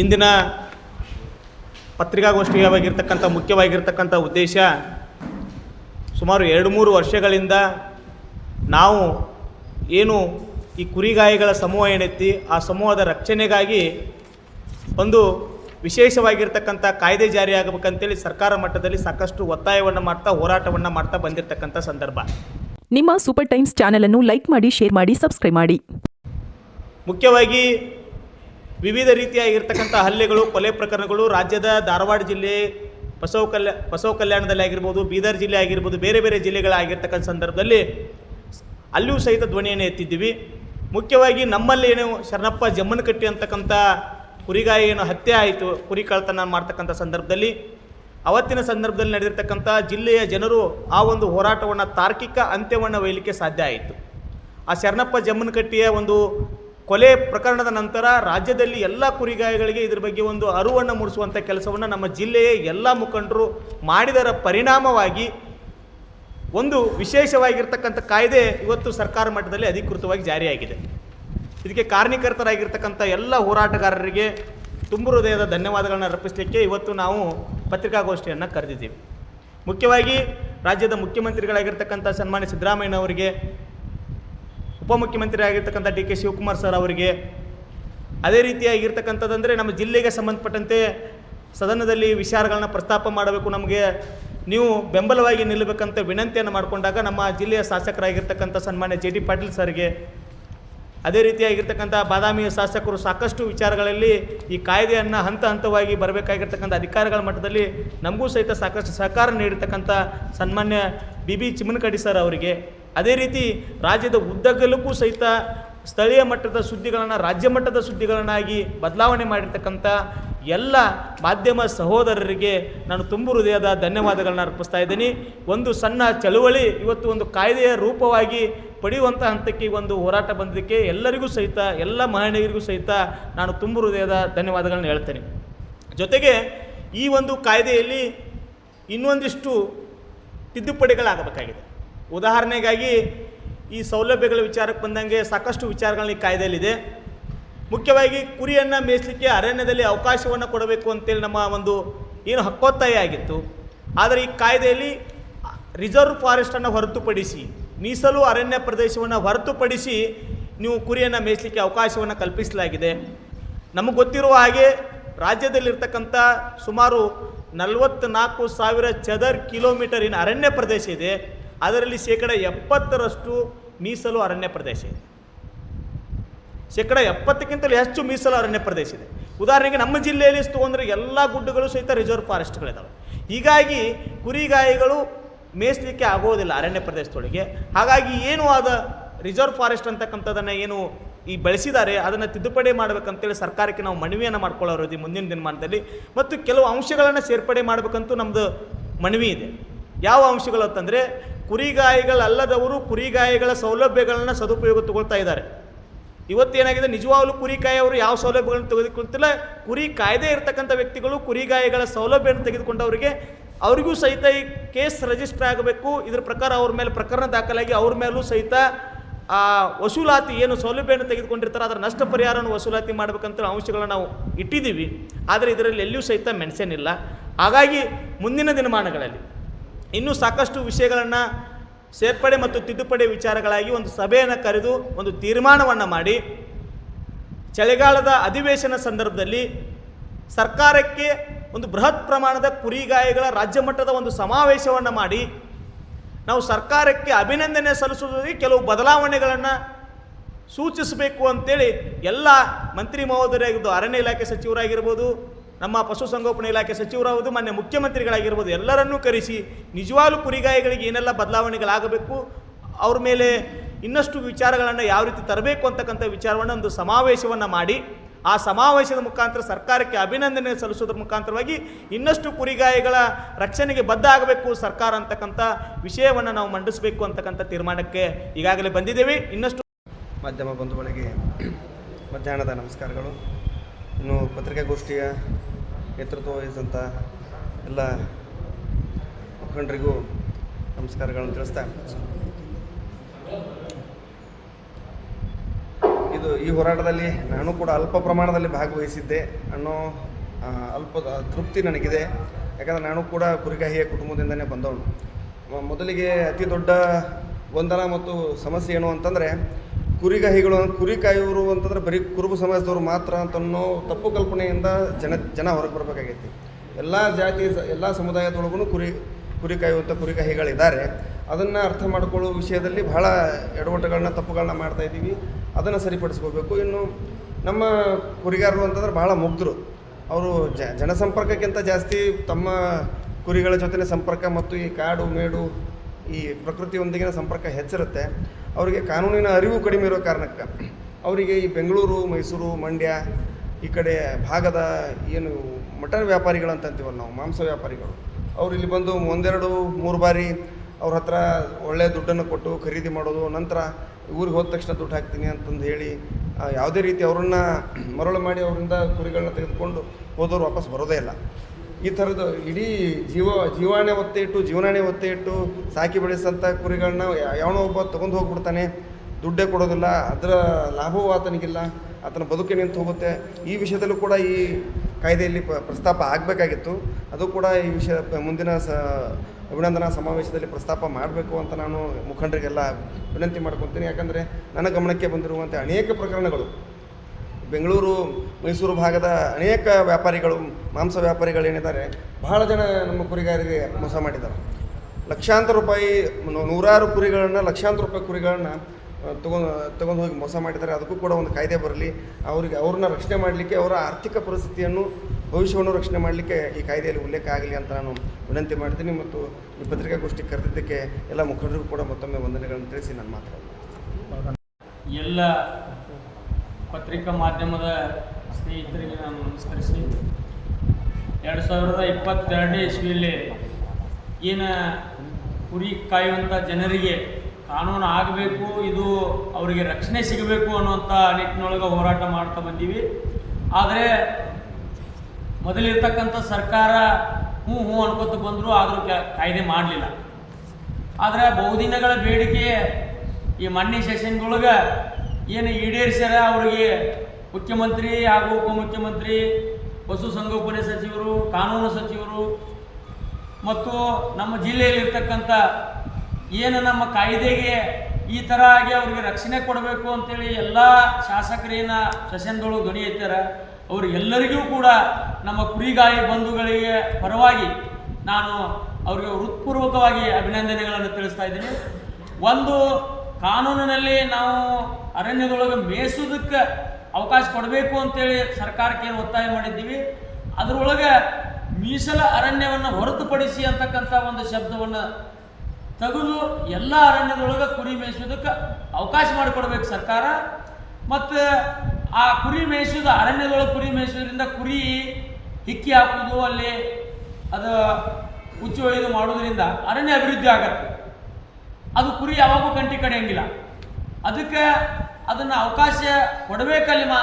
ಇಂದಿನ ಪತ್ರಿಕಾಗೋಷ್ಠಿಯಾಗಿರ್ತಕ್ಕಂಥ ಮುಖ್ಯವಾಗಿರ್ತಕ್ಕಂಥ ಉದ್ದೇಶ ಸುಮಾರು ಎರಡು ಮೂರು ವರ್ಷಗಳಿಂದ ನಾವು ಏನು ಈ ಕುರಿಗಾಯಿಗಳ ಸಮೂಹ ಏನೈತಿ ಆ ಸಮೂಹದ ರಕ್ಷಣೆಗಾಗಿ ಒಂದು ವಿಶೇಷವಾಗಿರ್ತಕ್ಕಂಥ ಕಾಯ್ದೆ ಜಾರಿಯಾಗಬೇಕಂತೇಳಿ ಸರ್ಕಾರ ಮಟ್ಟದಲ್ಲಿ ಸಾಕಷ್ಟು ಒತ್ತಾಯವನ್ನು ಮಾಡ್ತಾ ಹೋರಾಟವನ್ನು ಮಾಡ್ತಾ ಬಂದಿರತಕ್ಕಂಥ ಸಂದರ್ಭ. ನಿಮ್ಮ ಸೂಪರ್ ಟೈಮ್ಸ್ ಚಾನಲನ್ನು ಲೈಕ್ ಮಾಡಿ ಶೇರ್ ಮಾಡಿ ಸಬ್ಸ್ಕ್ರೈಬ್ ಮಾಡಿ. ಮುಖ್ಯವಾಗಿ ವಿವಿಧ ರೀತಿಯಾಗಿರ್ತಕ್ಕಂಥ ಹಲ್ಲೆಗಳು, ಕೊಲೆ ಪ್ರಕರಣಗಳು ರಾಜ್ಯದ ಧಾರವಾಡ ಜಿಲ್ಲೆ ಬಸವ ಕಲ್ಯಾ, ಬಸವ ಕಲ್ಯಾಣದಲ್ಲಿ ಆಗಿರ್ಬೋದು, ಬೀದರ್ ಜಿಲ್ಲೆ ಆಗಿರ್ಬೋದು, ಬೇರೆ ಬೇರೆ ಜಿಲ್ಲೆಗಳಾಗಿರ್ತಕ್ಕಂಥ ಸಂದರ್ಭದಲ್ಲಿ ಅಲ್ಲಿಯೂ ಸಹಿತ ಧ್ವನಿಯನ್ನು ಎತ್ತಿದ್ದೀವಿ. ಮುಖ್ಯವಾಗಿ ನಮ್ಮಲ್ಲಿ ಏನು ಶರಣಪ್ಪ ಜಮ್ಮನಕಟ್ಟಿ ಅಂತಕ್ಕಂಥ ಕುರಿಗಾಯಿ ಏನು ಹತ್ಯೆ ಆಯಿತು, ಕುರಿ ಕಳ್ತನ ಮಾಡ್ತಕ್ಕಂಥ ಸಂದರ್ಭದಲ್ಲಿ, ಅವತ್ತಿನ ಸಂದರ್ಭದಲ್ಲಿ ನಡೆದಿರ್ತಕ್ಕಂಥ ಜಿಲ್ಲೆಯ ಜನರು ಆ ಒಂದು ಹೋರಾಟವನ್ನು ತಾರ್ಕಿಕ ಅಂತ್ಯವನ್ನು ಒಯ್ಯಲಿಕ್ಕೆ ಸಾಧ್ಯ ಆಯಿತು. ಆ ಶರಣಪ್ಪ ಜಮ್ಮನಕಟ್ಟಿಯ ಒಂದು ಕೊಲೆ ಪ್ರಕರಣದ ನಂತರ ರಾಜ್ಯದಲ್ಲಿ ಎಲ್ಲ ಕುರಿಗಾಯಿಗಳಿಗೆ ಇದ್ರ ಬಗ್ಗೆ ಒಂದು ಅರಿವನ್ನು ಮೂಡಿಸುವಂಥ ಕೆಲಸವನ್ನು ನಮ್ಮ ಜಿಲ್ಲೆಯ ಎಲ್ಲ ಮುಖಂಡರು ಮಾಡಿದರ ಪರಿಣಾಮವಾಗಿ ಒಂದು ವಿಶೇಷವಾಗಿರ್ತಕ್ಕಂಥ ಕಾಯ್ದೆ ಇವತ್ತು ಸರ್ಕಾರ ಮಟ್ಟದಲ್ಲಿ ಅಧಿಕೃತವಾಗಿ ಜಾರಿಯಾಗಿದೆ. ಇದಕ್ಕೆ ಕಾರಣೀಕರ್ತರಾಗಿರ್ತಕ್ಕಂಥ ಎಲ್ಲ ಹೋರಾಟಗಾರರಿಗೆ ತುಂಬು ಹೃದಯದ ಧನ್ಯವಾದಗಳನ್ನು ಅರ್ಪಿಸಲಿಕ್ಕೆ ಇವತ್ತು ನಾವು ಪತ್ರಿಕಾಗೋಷ್ಠಿಯನ್ನು ಕರೆದಿದ್ದೀವಿ. ಮುಖ್ಯವಾಗಿ ರಾಜ್ಯದ ಮುಖ್ಯಮಂತ್ರಿಗಳಾಗಿರ್ತಕ್ಕಂಥ ಸನ್ಮಾನ್ಯ ಸಿದ್ದರಾಮಯ್ಯನವರಿಗೆ ಉಪಮುಖ್ಯಮಂತ್ರಿ ಆಗಿರ್ತಕ್ಕಂಥ ಡಿ ಕೆ ಶಿವಕುಮಾರ್ ಸರ್ ಅವರಿಗೆ ಅದೇ ರೀತಿಯಾಗಿರ್ತಕ್ಕಂಥದ್ದಂದರೆ ನಮ್ಮ ಜಿಲ್ಲೆಗೆ ಸಂಬಂಧಪಟ್ಟಂತೆ ಸದನದಲ್ಲಿ ವಿಚಾರಗಳನ್ನ ಪ್ರಸ್ತಾಪ ಮಾಡಬೇಕು. ನಮಗೆ ನೀವು ಬೆಂಬಲವಾಗಿ ನಿಲ್ಲಬೇಕಂತ ವಿನಂತಿಯನ್ನು ಮಾಡಿಕೊಂಡಾಗ ನಮ್ಮ ಜಿಲ್ಲೆಯ ಶಾಸಕರಾಗಿರ್ತಕ್ಕಂಥ ಸನ್ಮಾನ್ಯ ಜೆ ಡಿ ಪಾಟೀಲ್ ಸರ್ಗೆ ಅದೇ ರೀತಿಯಾಗಿರ್ತಕ್ಕಂಥ ಬಾದಾಮಿಯ ಶಾಸಕರು ಸಾಕಷ್ಟು ವಿಚಾರಗಳಲ್ಲಿ ಈ ಕಾಯ್ದೆಯನ್ನು ಹಂತ ಹಂತವಾಗಿ ಬರಬೇಕಾಗಿರ್ತಕ್ಕಂಥ ಅಧಿಕಾರಿಗಳ ಮಟ್ಟದಲ್ಲಿ ನಮಗೂ ಸಹಿತ ಸಾಕಷ್ಟು ಸಹಕಾರ ನೀಡಿರ್ತಕ್ಕಂಥ ಸನ್ಮಾನ್ಯ ಬಿ ಬಿ ಚಿಮ್ಮನಕಡಿ ಸರ್ ಅವರಿಗೆ ಅದೇ ರೀತಿ ರಾಜ್ಯದ ಉದ್ದಗಲಕ್ಕೂ ಸಹಿತ ಸ್ಥಳೀಯ ಮಟ್ಟದ ಸುದ್ದಿಗಳನ್ನು, ರಾಜ್ಯ ಮಟ್ಟದ ಸುದ್ದಿಗಳನ್ನಾಗಿ ಬದಲಾವಣೆ ಮಾಡಿರ್ತಕ್ಕಂಥ ಎಲ್ಲ ಮಾಧ್ಯಮ ಸಹೋದರರಿಗೆ ನಾನು ತುಂಬು ಹೃದಯದ ಧನ್ಯವಾದಗಳನ್ನ ಅರ್ಪಿಸ್ತಾ ಇದ್ದೀನಿ. ಒಂದು ಸಣ್ಣ ಚಳುವಳಿ, ಇವತ್ತು ಒಂದು ಕಾಯ್ದೆಯ ರೂಪವಾಗಿ ಪಡೆಯುವಂಥ ಹಂತಕ್ಕೆ ಒಂದು ಹೋರಾಟ ಬಂದಕ್ಕೆ ಎಲ್ಲರಿಗೂ ಸಹಿತ, ಎಲ್ಲ ಮಹಿಳೆಯರಿಗೂ ಸಹಿತ ನಾನು ತುಂಬು ಹೃದಯದ ಧನ್ಯವಾದಗಳನ್ನ ಹೇಳ್ತೇನೆ. ಜೊತೆಗೆ ಈ ಒಂದು ಕಾಯ್ದೆಯಲ್ಲಿ ಇನ್ನೊಂದಿಷ್ಟು ತಿದ್ದುಪಡಿಗಳಾಗಬೇಕಾಗಿದೆ. ಉದಾಹರಣೆಗಾಗಿ ಈ ಸೌಲಭ್ಯಗಳ ವಿಚಾರಕ್ಕೆ ಬಂದಂಗೆ ಸಾಕಷ್ಟು ವಿಚಾರಗಳನ್ನ ಈ ಕಾಯ್ದೆಯಲ್ಲಿದೆ. ಮುಖ್ಯವಾಗಿ ಕುರಿಯನ್ನು ಮೇಯಿಸಲಿಕ್ಕೆ ಅರಣ್ಯದಲ್ಲಿ ಅವಕಾಶವನ್ನು ಕೊಡಬೇಕು ಅಂತೇಳಿ ನಮ್ಮ ಒಂದು ಏನು ಹಕ್ಕೊತ್ತಾಯ ಆಗಿತ್ತು. ಆದರೆ ಈ ಕಾಯ್ದೆಯಲ್ಲಿ ರಿಸರ್ವ್ ಫಾರೆಸ್ಟನ್ನು ಹೊರತುಪಡಿಸಿ, ಮೀಸಲು ಅರಣ್ಯ ಪ್ರದೇಶವನ್ನು ಹೊರತುಪಡಿಸಿ ನೀವು ಕುರಿಯನ್ನು ಮೇಯಿಸಲಿಕ್ಕೆ ಅವಕಾಶವನ್ನು ಕಲ್ಪಿಸಲಾಗಿದೆ. ನಮಗೆ ಗೊತ್ತಿರುವ ಹಾಗೆ ರಾಜ್ಯದಲ್ಲಿರ್ತಕ್ಕಂಥ ಸುಮಾರು ನಲವತ್ತ್ನಾಲ್ಕು ಸಾವಿರ ಚದರ್ ಕಿಲೋಮೀಟರಿನ ಅರಣ್ಯ ಪ್ರದೇಶ ಇದೆ. ಅದರಲ್ಲಿ ಶೇಕಡ ಎಪ್ಪತ್ತರಷ್ಟು ಮೀಸಲು ಅರಣ್ಯ ಪ್ರದೇಶ ಇದೆ. ಶೇಕಡ ಎಪ್ಪತ್ತಕ್ಕಿಂತಲೂ ಹೆಚ್ಚು ಮೀಸಲು ಅರಣ್ಯ ಪ್ರದೇಶ ಇದೆ. ಉದಾಹರಣೆಗೆ ನಮ್ಮ ಜಿಲ್ಲೆಯಲ್ಲಿ ತಗೊಂಡ್ರೆ ಎಲ್ಲ ಗುಡ್ಡಗಳು ಸಹಿತ ರಿಸರ್ವ್ ಫಾರೆಸ್ಟ್ಗಳಿದ್ದಾವೆ ಹೀಗಾಗಿ ಕುರಿಗಾಯಿಗಳು ಮೇಯಿಸಲಿಕ್ಕೆ ಆಗೋದಿಲ್ಲ ಅರಣ್ಯ ಪ್ರದೇಶದೊಳಗೆ. ಹಾಗಾಗಿ ಏನು ಆದ ರಿಸರ್ವ್ ಫಾರೆಸ್ಟ್ ಅಂತಕ್ಕಂಥದ್ದನ್ನು ಏನು ಈ ಬೆಳೆಸಿದ್ದಾರೆ, ಅದನ್ನು ತಿದ್ದುಪಡಿ ಮಾಡಬೇಕಂತೇಳಿ ಸರ್ಕಾರಕ್ಕೆ ನಾವು ಮನವಿಯನ್ನು ಮಾಡ್ಕೊಳ್ಳೋರು ಮುಂದಿನ ದಿನಮಾನದಲ್ಲಿ ಮತ್ತು ಕೆಲವು ಅಂಶಗಳನ್ನು ಸೇರ್ಪಡೆ ಮಾಡಬೇಕಂತೂ ನಮ್ಮದು ಮನವಿ ಇದೆ. ಯಾವ ಅಂಶಗಳು ಅಂತಂದರೆ ಕುರಿಗಾಯಿಗಳಲ್ಲದವರು ಕುರಿಗಾಯಿಗಳ ಸೌಲಭ್ಯಗಳನ್ನು ಸದುಪಯೋಗ ತಗೊಳ್ತಾ ಇದ್ದಾರೆ. ಇವತ್ತೇನಾಗಿದೆ? ನಿಜವಾಗ್ಲೂ ಕುರಿ ಅವರು ಯಾವ ಸೌಲಭ್ಯಗಳನ್ನು ತೆಗೆದುಕೊಳ್ತಿಲ್ಲ. ಕುರಿ ಕಾಯ್ದೆ ಇರತಕ್ಕಂಥ ವ್ಯಕ್ತಿಗಳು ಕುರಿಗಾಯಿಗಳ ಸೌಲಭ್ಯವನ್ನು ತೆಗೆದುಕೊಂಡವರಿಗೆ ಅವರಿಗೂ ಸಹಿತ ಈ ಕೇಸ್ ರಿಜಿಸ್ಟರ್ ಆಗಬೇಕು. ಇದ್ರ ಪ್ರಕಾರ ಅವ್ರ ಮೇಲೆ ಪ್ರಕರಣ ದಾಖಲಾಗಿ ಅವ್ರ ಮೇಲೂ ಸಹಿತ ಆ ವಸೂಲಾತಿ ಏನು ಸೌಲಭ್ಯವನ್ನು ತೆಗೆದುಕೊಂಡಿರ್ತಾರೆ ಅದರ ನಷ್ಟ ಪರಿಹಾರವನ್ನು ವಸೂಲಾತಿ ಮಾಡಬೇಕಂತ ಅಂಶಗಳನ್ನ ನಾವು ಇಟ್ಟಿದ್ದೀವಿ. ಆದರೆ ಇದರಲ್ಲಿ ಎಲ್ಲಿಯೂ ಸಹಿತ ಮೆನ್ಷನ್ ಇಲ್ಲ. ಹಾಗಾಗಿ ಮುಂದಿನ ದಿನಮಾನಗಳಲ್ಲಿ ಇನ್ನೂ ಸಾಕಷ್ಟು ವಿಷಯಗಳನ್ನು ಸೇರ್ಪಡೆ ಮತ್ತು ತಿದ್ದುಪಡಿ ವಿಚಾರಗಳಾಗಿ ಒಂದು ಸಭೆಯನ್ನು ಕರೆದು ಒಂದು ತೀರ್ಮಾನವನ್ನು ಮಾಡಿ, ಚಳಿಗಾಲದ ಅಧಿವೇಶನ ಸಂದರ್ಭದಲ್ಲಿ ಸರ್ಕಾರಕ್ಕೆ ಒಂದು ಬೃಹತ್ ಪ್ರಮಾಣದ ಕುರಿಗಾಯಿಗಳ ರಾಜ್ಯ ಮಟ್ಟದ ಒಂದು ಸಮಾವೇಶವನ್ನು ಮಾಡಿ, ನಾವು ಸರ್ಕಾರಕ್ಕೆ ಅಭಿನಂದನೆ ಸಲ್ಲಿಸುವುದಕ್ಕೆ ಕೆಲವು ಬದಲಾವಣೆಗಳನ್ನು ಸೂಚಿಸಬೇಕು ಅಂತೇಳಿ ಎಲ್ಲ ಮಂತ್ರಿ ಮಹೋದಯರಾಗಿರ್ಬೋದು ಅರಣ್ಯ ಇಲಾಖೆ ಸಚಿವರಾಗಿರ್ಬೋದು ನಮ್ಮ ಪಶುಸಂಗೋಪನೆ ಇಲಾಖೆ ಸಚಿವರಾಗುವುದು, ಮಾನ್ಯ ಮುಖ್ಯಮಂತ್ರಿಗಳಾಗಿರ್ಬೋದು, ಎಲ್ಲರನ್ನೂ ಕರೆಸಿ ನಿಜವಾಗ್ಲೂ ಕುರಿಗಾಯಿಗಳಿಗೆ ಏನೆಲ್ಲ ಬದಲಾವಣೆಗಳಾಗಬೇಕು, ಅವ್ರ ಮೇಲೆ ಇನ್ನಷ್ಟು ವಿಚಾರಗಳನ್ನು ಯಾವ ರೀತಿ ತರಬೇಕು ಅಂತಕ್ಕಂಥ ವಿಚಾರವನ್ನು ಒಂದು ಸಮಾವೇಶವನ್ನು ಮಾಡಿ, ಆ ಸಮಾವೇಶದ ಮುಖಾಂತರ ಸರ್ಕಾರಕ್ಕೆ ಅಭಿನಂದನೆ ಸಲ್ಲಿಸೋದ್ರ ಮುಖಾಂತರವಾಗಿ ಇನ್ನಷ್ಟು ಕುರಿಗಾಯಿಗಳ ರಕ್ಷಣೆಗೆ ಬದ್ಧ ಆಗಬೇಕು ಸರ್ಕಾರ ಅಂತಕ್ಕಂಥ ವಿಷಯವನ್ನು ನಾವು ಮಂಡಿಸಬೇಕು ಅಂತಕ್ಕಂಥ ತೀರ್ಮಾನಕ್ಕೆ ಈಗಾಗಲೇ ಬಂದಿದ್ದೇವೆ. ಇನ್ನಷ್ಟು ಮಾಧ್ಯಮ ಬಂಧುಗಳಿಗೆ ಮಧ್ಯಾಹ್ನದ ನಮಸ್ಕಾರಗಳು. ಇನ್ನು ಪತ್ರಿಕಾಗೋಷ್ಠಿಯ ನೇತೃತ್ವ ವಹಿಸಿದಂಥ ಎಲ್ಲ ಮುಖಂಡರಿಗೂ ನಮಸ್ಕಾರಗಳನ್ನು ತಿಳಿಸ್ತಾ ಇದು ಈ ಹೋರಾಟದಲ್ಲಿ ನಾನು ಕೂಡ ಅಲ್ಪ ಪ್ರಮಾಣದಲ್ಲಿ ಭಾಗವಹಿಸಿದ್ದೆ ಅನ್ನೋ ಅಲ್ಪ ತೃಪ್ತಿ ನನಗಿದೆ. ಯಾಕಂದರೆ ನಾನು ಕೂಡ ಕುರಿಗಾಹಿಯ ಕುಟುಂಬದಿಂದನೇ ಬಂದವನು. ಮೊದಲಿಗೆ ಅತಿ ದೊಡ್ಡ ಗೊಂದಲ ಮತ್ತು ಸಮಸ್ಯೆ ಏನು ಅಂತಂದರೆ ಕುರಿಗಾಹಿಗಳು ಕುರಿ ಕಾಯುವರು ಅಂತಂದ್ರೆ ಬರೀ ಕುರುಬ ಸಮಾಜದವರು ಮಾತ್ರ ಅಂತ ಅನ್ನೋ ತಪ್ಪು ಕಲ್ಪನೆಯಿಂದ ಜನ ಜನ ಹೊರಗೆ ಬರಬೇಕಾಗೈತಿ. ಎಲ್ಲ ಜಾತಿ ಎಲ್ಲ ಸಮುದಾಯದೊಳಗೂ ಕುರಿ ಕುರಿ ಕಾಯುವಂಥ ಕುರಿಗಾಹಿಗಳಿದ್ದಾರೆ. ಅದನ್ನು ಅರ್ಥ ಮಾಡಿಕೊಳ್ಳುವ ವಿಷಯದಲ್ಲಿ ಬಹಳ ಎಡವಟ್ಟುಗಳನ್ನ ತಪ್ಪುಗಳನ್ನ ಮಾಡ್ತಾ ಇದ್ದೀವಿ. ಅದನ್ನು ಸರಿಪಡಿಸ್ಕೋಬೇಕು. ಇನ್ನು ನಮ್ಮ ಕುರಿಗಾರರು ಅಂತಂದ್ರೆ ಬಹಳ ಮುಗ್ಧರು. ಅವರು ಜ, ಜನಸಂಪರ್ಕಕ್ಕಿಂತ ಜಾಸ್ತಿ ತಮ್ಮ ಕುರಿಗಳ ಜೊತೆನೇ ಸಂಪರ್ಕ ಮತ್ತು ಈ ಕಾಡು, ಮೇಡು, ಈ ಪ್ರಕೃತಿಯೊಂದಿಗಿನ ಸಂಪರ್ಕ ಹೆಚ್ಚಿರುತ್ತೆ. ಅವರಿಗೆ ಕಾನೂನಿನ ಅರಿವು ಕಡಿಮೆ ಇರೋ ಕಾರಣಕ್ಕೆ ಅವರಿಗೆ ಈ ಬೆಂಗಳೂರು, ಮೈಸೂರು, ಮಂಡ್ಯ ಈ ಕಡೆ ಭಾಗದ ಏನು ಮಟನ್ ವ್ಯಾಪಾರಿಗಳು ಅಂತೀವಲ್ಲ ನಾವು, ಮಾಂಸ ವ್ಯಾಪಾರಿಗಳು, ಅವ್ರು ಇಲ್ಲಿ ಬಂದು ಒಂದೆರಡು, ಮೂರು ಬಾರಿ ಅವ್ರ ಹತ್ರ ಒಳ್ಳೆಯ ದುಡ್ಡನ್ನು ಕೊಟ್ಟು ಖರೀದಿ ಮಾಡೋದು, ನಂತರ ಊರಿಗೆ ಹೋದ ತಕ್ಷಣ ದುಡ್ಡು ಹಾಕ್ತೀನಿ ಅಂತಂದು ಹೇಳಿ ಯಾವುದೇ ರೀತಿ ಅವರನ್ನು ಮರಳು ಮಾಡಿ ಅವರಿಂದ ಕುರಿಗಳನ್ನ ತೆಗೆದುಕೊಂಡು ಹೋದವರು ವಾಪಸ್ ಬರೋದೇ ಇಲ್ಲ. ಈ ಥರದ್ದು ಇಡೀ ಜೀವ, ಜೀವಾಣೆ ಒತ್ತೆ ಇಟ್ಟು ಜೀವನಾಣೆ ಒತ್ತೆ ಇಟ್ಟು ಸಾಕಿ ಬೆಳೆಸಂಥ ಕುರಿಗಳನ್ನ ಯಾವನೋ ಒಬ್ಬ ತೊಗೊಂಡು ಹೋಗ್ಬಿಡ್ತಾನೆ. ದುಡ್ಡೇ ಕೊಡೋದಿಲ್ಲ, ಅದರ ಲಾಭವೂ ಆತನಿಗಿಲ್ಲ, ಆತನ ಬದುಕೆ ನಿಂತು ಹೋಗುತ್ತೆ. ಈ ವಿಷಯದಲ್ಲೂ ಕೂಡ ಈ ಕಾಯ್ದೆಯಲ್ಲಿ ಪ್ರಸ್ತಾಪ ಆಗಬೇಕಾಗಿತ್ತು. ಅದು ಕೂಡ ಈ ವಿಷಯ, ಮುಂದಿನ ಸ, ಅಭಿನಂದನಾ ಸಮಾವೇಶದಲ್ಲಿ ಪ್ರಸ್ತಾಪ ಮಾಡಬೇಕು ಅಂತ ನಾನು ಮುಖಂಡರಿಗೆಲ್ಲ ವಿನಂತಿ ಮಾಡ್ಕೊತೀನಿ. ಯಾಕಂದರೆ ನನ್ನ ಗಮನಕ್ಕೆ ಬಂದಿರುವಂಥ ಅನೇಕ ಪ್ರಕರಣಗಳು ಬೆಂಗಳೂರು, ಮೈಸೂರು ಭಾಗದ ಅನೇಕ ವ್ಯಾಪಾರಿಗಳು, ಮಾಂಸ ವ್ಯಾಪಾರಿಗಳು ಏನಿದ್ದಾರೆ, ಬಹಳ ಜನ ನಮ್ಮ ಕುರಿಗಾರಿಗೆ ಮೋಸ ಮಾಡಿದ್ದಾರೆ. ಲಕ್ಷಾಂತರ ರೂಪಾಯಿ ನೂರಾರು ಕುರಿಗಳನ್ನು, ಲಕ್ಷಾಂತರ ರೂಪಾಯಿ ಕುರಿಗಳನ್ನು ತಗೊಂಡು ತಗೊಂಡು ಹೋಗಿ ಮೋಸ ಮಾಡಿದ್ದಾರೆ. ಅದಕ್ಕೂ ಕೂಡ ಒಂದು ಕಾಯ್ದೆ ಬರಲಿ. ಅವರಿಗೆ, ಅವ್ರನ್ನ ರಕ್ಷಣೆ ಮಾಡಲಿಕ್ಕೆ, ಅವರ ಆರ್ಥಿಕ ಪರಿಸ್ಥಿತಿಯನ್ನು, ಭವಿಷ್ಯವನ್ನು ರಕ್ಷಣೆ ಮಾಡಲಿಕ್ಕೆ ಈ ಕಾಯ್ದೆಯಲ್ಲಿ ಉಲ್ಲೇಖ ಆಗಲಿ ಅಂತ ನಾನು ವಿನಂತಿ ಮಾಡ್ತೀನಿ ಮತ್ತು ಈ ಪತ್ರಿಕಾಗೋಷ್ಠಿ ಕರೆದಿದ್ದಕ್ಕೆ ಎಲ್ಲ ಮುಖಂಡರಿಗೂ ಕೂಡ ಮತ್ತೊಮ್ಮೆ ವಂದನೆಗಳನ್ನು ತಿಳಿಸಿ ನಾನು ಮಾತಾಡ್ತೀನಿ ಎಲ್ಲ ಪತ್ರಿಕಾ ಮಾಧ್ಯಮದ ಸ್ನೇಹಿತರಿಗೆ ನಾನು ನಮಸ್ಕರಿಸಿ. ಎರಡು ಸಾವಿರದ ಇಪ್ಪತ್ತೆರಡನೇ ಇಸ್ವಿಯಲ್ಲಿ ಏನು ಕುರಿ ಕಾಯುವಂಥ ಜನರಿಗೆ ಕಾನೂನು ಆಗಬೇಕು, ಇದು ಅವರಿಗೆ ರಕ್ಷಣೆ ಸಿಗಬೇಕು ಅನ್ನುವಂಥ ನಿಟ್ಟಿನೊಳಗೆ ಹೋರಾಟ ಮಾಡ್ತಾ ಬಂದೀವಿ. ಆದರೆ ಮೊದಲಿರ್ತಕ್ಕಂಥ ಸರ್ಕಾರ ಹ್ಞೂ ಹ್ಞೂ ಅನ್ಕೋತ ಬಂದರು, ಆದರೂ ಕಾಯ್ದೆ ಮಾಡಲಿಲ್ಲ. ಆದರೆ ಬಹುದಿನಗಳ ಬೇಡಿಕೆ ಈ ಮಣ್ಣಿನ ಸೆಷನ್ದೊಳಗೆ ಏನು ಈಡೇರಿಸ್ಯಾರ ಅವರಿಗೆ ಮುಖ್ಯಮಂತ್ರಿ ಹಾಗೂ ಉಪಮುಖ್ಯಮಂತ್ರಿ ಪಶುಸಂಗೋಪನೆ ಸಚಿವರು, ಕಾನೂನು ಸಚಿವರು ಮತ್ತು ನಮ್ಮ ಜಿಲ್ಲೆಯಲ್ಲಿರ್ತಕ್ಕಂಥ ಏನು ನಮ್ಮ ಕಾಯ್ದೆಗೆ ಈ ಥರ ಆಗಿ ಅವ್ರಿಗೆ ರಕ್ಷಣೆ ಕೊಡಬೇಕು ಅಂತೇಳಿ ಎಲ್ಲ ಶಾಸಕರೇನ ಸೆಷನ್ದೊಳಗೆ ಧ್ವನಿ ಎತ್ತಾರ ಅವ್ರಿಗೆಲ್ಲರಿಗೂ ಕೂಡ ನಮ್ಮ ಕುರಿಗಾಯಿ ಬಂಧುಗಳಿಗೆ ಪರವಾಗಿ ನಾನು ಅವರಿಗೆ ಹೃತ್ಪೂರ್ವಕವಾಗಿ ಅಭಿನಂದನೆಗಳನ್ನು ತಿಳಿಸ್ತಾ ಇದ್ದೀನಿ. ಒಂದು ಕಾನೂನಿನಲ್ಲಿ ನಾವು ಅರಣ್ಯದೊಳಗೆ ಮೇಯಿಸೋದಕ್ಕೆ ಅವಕಾಶ ಕೊಡಬೇಕು ಅಂತೇಳಿ ಸರ್ಕಾರಕ್ಕೆ ಏನು ಒತ್ತಾಯ ಮಾಡಿದ್ದೀವಿ. ಅದರೊಳಗೆ ಮೀಸಲ ಅರಣ್ಯವನ್ನು ಹೊರತುಪಡಿಸಿ ಅಂತಕ್ಕಂಥ ಒಂದು ಶಬ್ದವನ್ನು ತೆಗೆದು ಎಲ್ಲ ಅರಣ್ಯದೊಳಗೆ ಕುರಿ ಮೇಯಿಸೋದಕ್ಕೆ ಅವಕಾಶ ಮಾಡಿಕೊಡ್ಬೇಕು ಸರ್ಕಾರ. ಮತ್ತು ಆ ಕುರಿ ಮೇಯಿಸೋದು ಅರಣ್ಯದೊಳಗೆ ಕುರಿ ಮೇಯಿಸೋದ್ರಿಂದ ಕುರಿ ಹಿಕ್ಕಿ ಹಾಕೋದು ಅಲ್ಲಿ ಅದು ಉಚ್ಚು ಒಯ್ದು ಮಾಡೋದ್ರಿಂದ ಅರಣ್ಯ ಅಭಿವೃದ್ಧಿ ಆಗತ್ತೆ. ಅದು ಕುರಿ ಯಾವಾಗೂ ಕಂಟಿ ಕಡೆಯಂಗಿಲ್ಲ. ಅದಕ್ಕೆ ಅದನ್ನು ಅವಕಾಶ ಕೊಡಬೇಕಲ್ಲಿ ಮಾ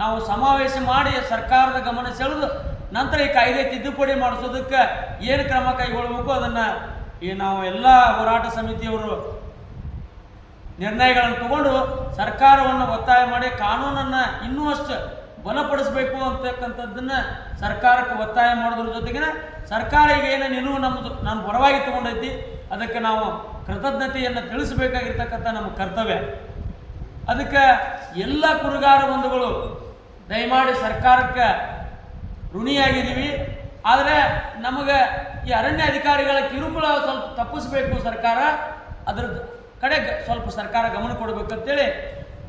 ನಾವು ಸಮಾವೇಶ ಮಾಡಿ ಸರ್ಕಾರದ ಗಮನ ಸೆಳೆದು ನಂತರ ಈ ಕಾಯ್ದೆ ತಿದ್ದುಪಡಿ ಮಾಡಿಸೋದಕ್ಕೆ ಏನು ಕ್ರಮ ಕೈಗೊಳ್ಳಬೇಕು ಅದನ್ನು ಈ ನಾವು ಎಲ್ಲ ಹೋರಾಟ ಸಮಿತಿಯವರು ನಿರ್ಣಯಗಳನ್ನು ತಗೊಂಡು ಸರ್ಕಾರವನ್ನು ಒತ್ತಾಯ ಮಾಡಿ ಕಾನೂನನ್ನು ಇನ್ನೂ ಅಷ್ಟು ಬಲಪಡಿಸಬೇಕು ಅಂತಕ್ಕಂಥದ್ದನ್ನ ಸರ್ಕಾರಕ್ಕೆ ಒತ್ತಾಯ ಮಾಡೋದ್ರ ಜೊತೆಗೆ ಸರ್ಕಾರ ಈಗ ಏನು ನಿಲುವು ನಮ್ಮದು ನಾನು ಪರವಾಗಿ ತಗೊಂಡೈತಿ. ಅದಕ್ಕೆ ನಾವು ಕೃತಜ್ಞತೆಯನ್ನು ತಿಳಿಸಬೇಕಾಗಿರ್ತಕ್ಕಂಥ ನಮ್ಮ ಕರ್ತವ್ಯ. ಅದಕ್ಕೆ ಎಲ್ಲ ಕುರುಗಾರ ಬಂಧುಗಳು ದಯಮಾಡಿ ಸರ್ಕಾರಕ್ಕೆ ಋಣಿಯಾಗಿದ್ದೀವಿ. ಆದರೆ ನಮಗೆ ಈ ಅರಣ್ಯ ಅಧಿಕಾರಿಗಳ ಕಿರುಕುಳ ಸ್ವಲ್ಪ ತಪ್ಪಿಸಬೇಕು ಸರ್ಕಾರ. ಅದರ ಕಡೆ ಸ್ವಲ್ಪ ಸರ್ಕಾರ ಗಮನ ಕೊಡಬೇಕಂತೇಳಿ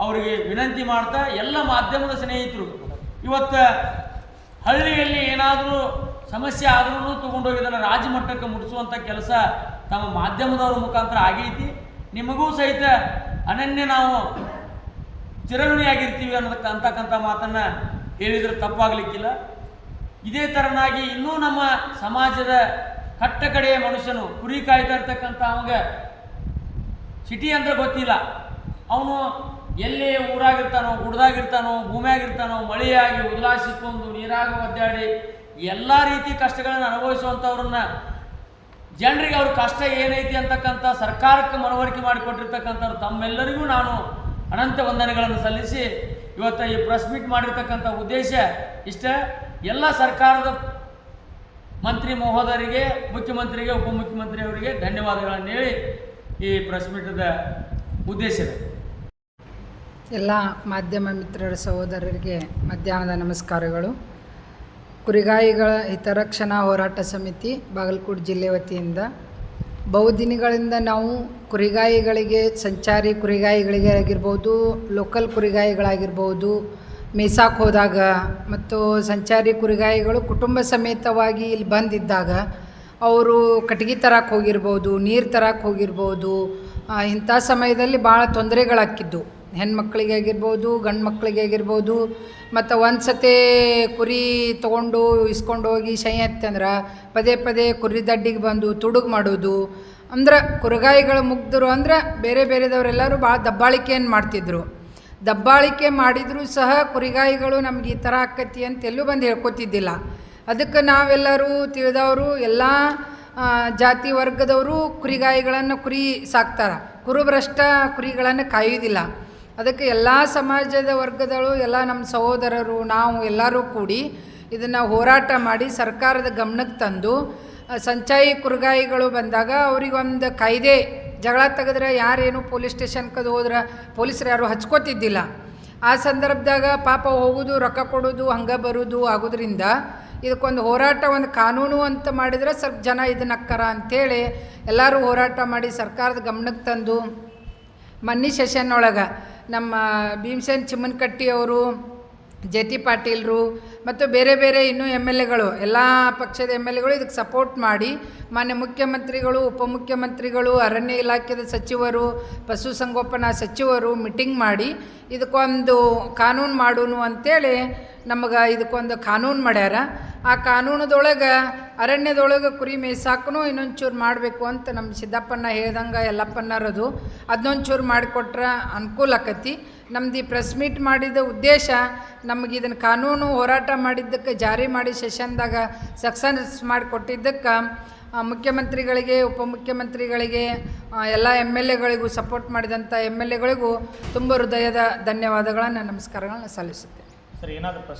ಅವರಿಗೆ ವಿನಂತಿ ಮಾಡ್ತಾ ಎಲ್ಲ ಮಾಧ್ಯಮದ ಸ್ನೇಹಿತರು, ಇವತ್ತು ಹಳ್ಳಿಯಲ್ಲಿ ಏನಾದರೂ ಸಮಸ್ಯೆ ಆದ್ರೂ ತೊಗೊಂಡೋಗಿದ್ದನ್ನು ರಾಜ್ಯ ಮಟ್ಟಕ್ಕೆ ಮುಟ್ಟಿಸುವಂಥ ಕೆಲಸ ತಮ್ಮ ಮಾಧ್ಯಮದವ್ರ ಮುಖಾಂತರ ಆಗೈತಿ. ನಿಮಗೂ ಸಹಿತ ಅನನ್ಯ ನಾವು ಚಿರಣಿಯಾಗಿರ್ತೀವಿ ಅನ್ನೋದಕ್ಕೆ ಅಂತಕ್ಕಂಥ ಮಾತನ್ನು ಹೇಳಿದರೆ ತಪ್ಪಾಗಲಿಕ್ಕಿಲ್ಲ. ಇದೇ ಥರನಾಗಿ ಇನ್ನೂ ನಮ್ಮ ಸಮಾಜದ ಕಟ್ಟ ಕಡೆಯ ಮನುಷ್ಯನು ಕುರಿ ಕಾಯ್ತಾ ಇರ್ತಕ್ಕಂಥ ಅವಾಗ ಸಿಟಿ ಅಂದ್ರೆ ಗೊತ್ತಿಲ್ಲ. ಅವನು ಎಲ್ಲಿ ಊರಾಗಿರ್ತಾನೋ, ಗುಡ್ದಾಗಿರ್ತಾನೋ, ಭೂಮಿಯಾಗಿರ್ತಾನೋ, ಮಳೆಯಾಗಿ ಉದ್ಲಾಸಿಕೊಂಡು ನೀರಾಗ ಒದ್ದಾಡಿ ಎಲ್ಲ ರೀತಿ ಕಷ್ಟಗಳನ್ನು ಅನುಭವಿಸುವಂಥವ್ರನ್ನ ಜನರಿಗೆ ಅವ್ರ ಕಷ್ಟ ಏನೈತಿ ಅಂತಕ್ಕಂಥ ಸರ್ಕಾರಕ್ಕೆ ಮನವರಿಕೆ ಮಾಡಿಕೊಟ್ಟಿರ್ತಕ್ಕಂಥವ್ರು ತಮ್ಮೆಲ್ಲರಿಗೂ ನಾನು ಅನಂತ ವಂದನೆಗಳನ್ನು ಸಲ್ಲಿಸಿ ಇವತ್ತು ಈ ಪ್ರೆಸ್ ಮೀಟ್ ಮಾಡಿರ್ತಕ್ಕಂಥ ಉದ್ದೇಶ ಇಷ್ಟೇ, ಎಲ್ಲ ಸರ್ಕಾರದ ಮಂತ್ರಿ ಮಹೋದರಿಗೆ, ಮುಖ್ಯಮಂತ್ರಿಗೆ ಉಪಮುಖ್ಯಮಂತ್ರಿಯವರಿಗೆ ಧನ್ಯವಾದಗಳನ್ನು ಹೇಳಿ ಈ ಪ್ರೆಸ್ ಮೀಟದ ಉದ್ದೇಶ ಎಲ್ಲ ಮಾಧ್ಯಮ ಮಿತ್ರರ ಸಹೋದರರಿಗೆ ಮಧ್ಯಾಹ್ನದ ನಮಸ್ಕಾರಗಳು. ಕುರಿಗಾಯಿಗಳ ಹಿತರಕ್ಷಣಾ ಹೋರಾಟ ಸಮಿತಿ ಬಾಗಲಕೋಟೆ ಜಿಲ್ಲೆ ವತಿಯಿಂದ ಬಹುದಿನಗಳಿಂದ ನಾವು ಕುರಿಗಾಯಿಗಳಿಗೆ, ಸಂಚಾರಿ ಕುರಿಗಾಯಿಗಳಿಗೆ ಆಗಿರ್ಬೋದು ಲೋಕಲ್ ಕುರಿಗಾಯಿಗಳಾಗಿರ್ಬೋದು, ಮೇಸಾಕ್ ಹೋದಾಗ ಮತ್ತು ಸಂಚಾರಿ ಕುರಿಗಾಯಿಗಳು ಕುಟುಂಬ ಸಮೇತವಾಗಿ ಇಲ್ಲಿ ಬಂದಿದ್ದಾಗ ಅವರು ಕಟ್ಗೆ ತರಕ್ಕೆ ಹೋಗಿರ್ಬೋದು, ನೀರು ತರಕ್ಕೆ ಹೋಗಿರ್ಬೋದು ಇಂಥ ಸಮಯದಲ್ಲಿ ಭಾಳ ತೊಂದರೆಗಳಾಕಿದ್ದು ಹೆಣ್ಮಕ್ಳಿಗೆ ಆಗಿರ್ಬೋದು ಗಂಡು ಮಕ್ಕಳಿಗೆ ಆಗಿರ್ಬೋದು ಮತ್ತು ಒಂದು ಸತಿ ಕುರಿ ತೊಗೊಂಡು ಇಸ್ಕೊಂಡು ಹೋಗಿ ಶೈ ಅಂತಂದ್ರೆ ಪದೇ ಪದೇ ಕುರಿ ದಡ್ಡಿಗೆ ಬಂದು ತುಡುಗು ಮಾಡೋದು. ಅಂದ್ರೆ ಕುರಿಗಾಯಿಗಳ ಮುಗ್ದರು ಅಂದ್ರೆ ಬೇರೆ ಬೇರೆದವರೆಲ್ಲರೂ ಭಾಳ ದಬ್ಬಾಳಿಕೆಯನ್ನು ಮಾಡ್ತಿದ್ರು. ದಬ್ಬಾಳಿಕೆ ಮಾಡಿದರೂ ಸಹ ಕುರಿಗಾಯಿಗಳು ನಮ್ಗೆ ಈ ಥರ ಆಕತಿ ಅಂತ ಎಲ್ಲೂ ಬಂದು ಹೇಳ್ಕೊತಿದ್ದಿಲ್ಲ. ಅದಕ್ಕೆ ನಾವೆಲ್ಲರೂ ತಿಳಿದವರು ಎಲ್ಲ ಜಾತಿ ವರ್ಗದವರು ಕುರಿಗಾಯಿಗಳನ್ನು ಕುರಿ ಸಾಕ್ತಾರೆ. ಕುರುಭ್ರಷ್ಟ ಕುರಿಗಳನ್ನು ಕಾಯುವುದಿಲ್ಲ ಅದಕ್ಕೆ ಎಲ್ಲ ಸಮಾಜದ ವರ್ಗದಳು ಎಲ್ಲ ನಮ್ಮ ಸಹೋದರರು, ನಾವು ಎಲ್ಲರೂ ಕೂಡಿ ಇದನ್ನು ಹೋರಾಟ ಮಾಡಿ ಸರ್ಕಾರದ ಗಮನಕ್ಕೆ ತಂದು ಸಂಚಾಯಿ ಕುರುಗಾಯಿಗಳು ಬಂದಾಗ ಅವರಿಗೊಂದು ಕಾಯ್ದೆ ಜಗಳ ತೆಗೆದ್ರೆ ಯಾರೇನು ಪೊಲೀಸ್ ಸ್ಟೇಷನ್ ಕದ್ದು ಹೋದ್ರೆ ಪೊಲೀಸರು ಯಾರು ಹಚ್ಕೋತಿದ್ದಿಲ್ಲ. ಆ ಸಂದರ್ಭದಾಗ ಪಾಪ ಹೋಗೋದು, ರೊಕ್ಕ ಕೊಡೋದು, ಹಂಗೆ ಬರೋದು ಆಗೋದ್ರಿಂದ ಇದಕ್ಕೊಂದು ಹೋರಾಟ ಒಂದು ಕಾನೂನು ಅಂತ ಮಾಡಿದರೆ ಸ್ವಲ್ಪ ಜನ ಇದನ್ನ ಅಕ್ಕರ ಅಂಥೇಳಿ ಎಲ್ಲರೂ ಹೋರಾಟ ಮಾಡಿ ಸರ್ಕಾರದ ಗಮನಕ್ಕೆ ತಂದು ಮನ್ನಿ ಸೆಷನ್ ಒಳಗೆ ನಮ್ಮ ಭೀಮಸೇನ್ ಚಿಮ್ಮನಕಟ್ಟಿ ಅವರು ಜೆ ಟಿ ಪಾಟೀಲ್ರು ಮತ್ತು ಬೇರೆ ಬೇರೆ ಇನ್ನೂ ಎಂ ಎಲ್ ಎಗಳು, ಎಲ್ಲ ಪಕ್ಷದ ಎಂ ಎಲ್ ಎಗಳು ಇದಕ್ಕೆ ಸಪೋರ್ಟ್ ಮಾಡಿ ಮಾನ್ಯ ಮುಖ್ಯಮಂತ್ರಿಗಳು, ಉಪಮುಖ್ಯಮಂತ್ರಿಗಳು, ಅರಣ್ಯ ಇಲಾಖೆದ ಸಚಿವರು ಪಶುಸಂಗೋಪನಾ ಸಚಿವರು ಮೀಟಿಂಗ್ ಮಾಡಿ ಇದಕ್ಕೊಂದು ಕಾನೂನು ಮಾಡೋನು ಅಂತೇಳಿ ನಮಗೆ ಇದಕ್ಕೊಂದು ಕಾನೂನು ಮಾಡ್ಯಾರ. ಆ ಕಾನೂನದೊಳಗೆ ಅರಣ್ಯದೊಳಗೆ ಕುರಿ ಮೇಯ್ಸಾಕೂ ಇನ್ನೊಂಚೂರು ಮಾಡಬೇಕು ಅಂತ ನಮ್ಮ ಸಿದ್ದಪ್ಪನ ಹೇಳ್ದಂಗೆ ಎಲ್ಲಪ್ಪನ್ನರದು ಅದನ್ನೊಂಚೂರು ಮಾಡಿಕೊಟ್ರೆ ಅನುಕೂಲ ಆಕತಿ. ನಮ್ದು ಈ ಪ್ರೆಸ್ ಮೀಟ್ ಮಾಡಿದ ಉದ್ದೇಶ ನಮಗೆ ಇದನ್ನು ಕಾನೂನು ಹೋರಾಟ ಮಾಡಿದ್ದಕ್ಕೆ, ಜಾರಿ ಮಾಡಿ ಸೆಷನ್ದಾಗ ಸಕ್ಸಸ್ ಮಾಡಿಕೊಟ್ಟಿದ್ದಕ್ಕೆ ಮುಖ್ಯಮಂತ್ರಿಗಳಿಗೆ, ಉಪಮುಖ್ಯಮಂತ್ರಿಗಳಿಗೆ ಎಲ್ಲ ಎಂ ಎಲ್ ಎಗಳಿಗೂ ಸಪೋರ್ಟ್ ಮಾಡಿದಂಥ ಎಂ ಎಲ್ ಎಗಳಿಗೂ ತುಂಬ ಹೃದಯದ ಧನ್ಯವಾದಗಳನ್ನು ನಮಸ್ಕಾರಗಳನ್ನು ಸಲ್ಲಿಸುತ್ತೇನೆ. ಸರ್ ಏನಾದರೂ ಪ್ರಶ್ನೆ